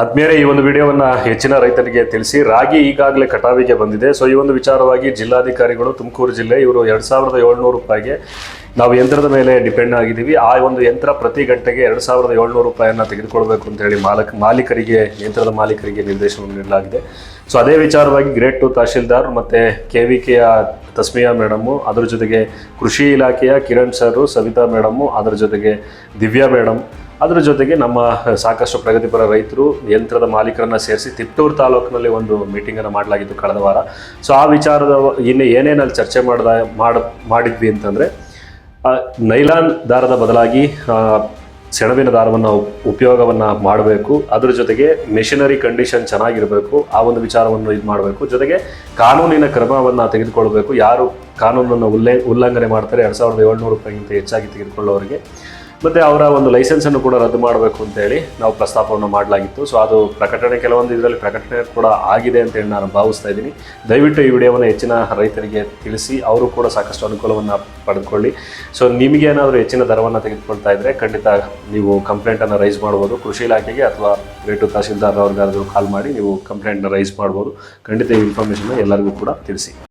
ಆದ್ಮೇಲೆ ಈ ಒಂದು ವಿಡಿಯೋವನ್ನು ಹೆಚ್ಚಿನ ರೈತರಿಗೆ ತಿಳಿಸಿ, ರಾಗಿ ಈಗಾಗಲೇ ಕಟಾವಿಗೆ ಬಂದಿದೆ. ಸೊ ಈ ಒಂದು ವಿಚಾರವಾಗಿ ಜಿಲ್ಲಾಧಿಕಾರಿಗಳು ತುಮಕೂರು ಜಿಲ್ಲೆ ಇವರು ಎರಡು ಸಾವಿರದ ಏಳ್ನೂರು ರೂಪಾಯಿಗೆ ನಾವು ಯಂತ್ರದ ಮೇಲೆ ಡಿಪೆಂಡ್ ಆಗಿದ್ದೀವಿ. ಆ ಒಂದು ಯಂತ್ರ ಪ್ರತಿ ಗಂಟೆಗೆ ಎರಡು ಸಾವಿರದ ಏಳ್ನೂರು ರೂಪಾಯಿಯನ್ನು ತೆಗೆದುಕೊಳ್ಬೇಕು ಅಂತ ಹೇಳಿ ಮಾಲಕ್, ಮಾಲೀಕರಿಗೆ, ಯಂತ್ರದ ಮಾಲೀಕರಿಗೆ ನಿರ್ದೇಶನವನ್ನು ನೀಡಲಾಗಿದೆ. ಸೊ ಅದೇ ವಿಚಾರವಾಗಿ ಗ್ರೇಟ್ ಟು ತಹಶೀಲ್ದಾರ್ ಮತ್ತು ಕೆ ವಿ ಕೆಯ ತಸ್ಮಿಯಾ ಮೇಡಮು, ಅದರ ಜೊತೆಗೆ ಕೃಷಿ ಇಲಾಖೆಯ ಕಿರಣ್ ಸರ್, ಸವಿತಾ ಮೇಡಮು, ಅದರ ಜೊತೆಗೆ ದಿವ್ಯಾ ಮೇಡಮ್ ಅದ್ರ ಜೊತೆಗೆ ನಮ್ಮ ಸಾಕಷ್ಟು ಪ್ರಗತಿಪರ ರೈತರು ಯಂತ್ರದ ಮಾಲೀಕರನ್ನು ಸೇರಿಸಿ ತಿಪ್ಟೂರು ತಾಲೂಕಿನಲ್ಲಿ ಒಂದು ಮೀಟಿಂಗನ್ನು ಮಾಡಲಾಗಿತ್ತು ಕಳೆದ ವಾರ. ಸೊ ಆ ವಿಚಾರದ ಇನ್ನು ಏನೇನಲ್ಲಿ ಚರ್ಚೆ ಮಾಡ್ದ, ಮಾಡ, ಮಾಡಿದ್ವಿ ಅಂತಂದರೆ ನೈಲಾನ್ ದಾರದ ಬದಲಾಗಿ ಸೆಣಬಿನ ದಾರವನ್ನು ಉಪಯೋಗವನ್ನು ಮಾಡಬೇಕು. ಅದ್ರ ಜೊತೆಗೆ ಮೆಷಿನರಿ ಕಂಡೀಷನ್ ಚೆನ್ನಾಗಿರಬೇಕು. ಆ ಒಂದು ವಿಚಾರವನ್ನು ಇದು ಮಾಡಬೇಕು. ಜೊತೆಗೆ ಕಾನೂನಿನ ಕ್ರಮವನ್ನು ತೆಗೆದುಕೊಳ್ಬೇಕು. ಯಾರು ಕಾನೂನನ್ನು ಉಲ್ಲೇ, ಉಲ್ಲಂಘನೆ ಮಾಡ್ತಾರೆ, ಎರಡು ಸಾವಿರದ ಏಳ್ನೂರು ರೂಪಾಯಿಗಿಂತ ಹೆಚ್ಚಾಗಿ ತೆಗೆದುಕೊಳ್ಳೋರಿಗೆ ಮತ್ತು ಅವರ ಒಂದು ಲೈಸೆನ್ಸನ್ನು ಕೂಡ ರದ್ದು ಮಾಡಬೇಕು ಅಂತೇಳಿ ನಾವು ಪ್ರಸ್ತಾಪವನ್ನು ಮಾಡಲಾಗಿತ್ತು. ಸೊ ಅದು ಪ್ರಕಟಣೆ, ಕೆಲವೊಂದು ಇದರಲ್ಲಿ ಪ್ರಕಟಣೆ ಕೂಡ ಆಗಿದೆ ಅಂತೇಳಿ ನಾನು ಭಾವಿಸ್ತಾ ಇದ್ದೀನಿ. ದಯವಿಟ್ಟು ಈ ವಿಡಿಯೋವನ್ನು ಹೆಚ್ಚಿನ ರೈತರಿಗೆ ತಿಳಿಸಿ, ಅವರು ಕೂಡ ಸಾಕಷ್ಟು ಅನುಕೂಲವನ್ನು ಪಡೆದುಕೊಳ್ಳಿ. ಸೊ ನಿಮಗೇನಾದರೂ ಹೆಚ್ಚಿನ ದರವನ್ನು ತೆಗೆದುಕೊಳ್ತಾ ಇದ್ದರೆ ಖಂಡಿತ ನೀವು ಕಂಪ್ಲೇಂಟನ್ನು ರೈಸ್ ಮಾಡ್ಬೋದು. ಕೃಷಿ ಇಲಾಖೆಗೆ ಅಥವಾ ರೇಟು ತಹಶೀಲ್ದಾರ್ ಅವ್ರಿಗಾದರೂ ಕಾಲ್ ಮಾಡಿ ನೀವು ಕಂಪ್ಲೇಂಟನ್ನು ರೈಸ್ ಮಾಡ್ಬೋದು. ಖಂಡಿತ ಈ ಇನ್ಫಾರ್ಮೇಷನ್ನ ಎಲ್ಲರಿಗೂ ಕೂಡ ತಿಳಿಸಿ.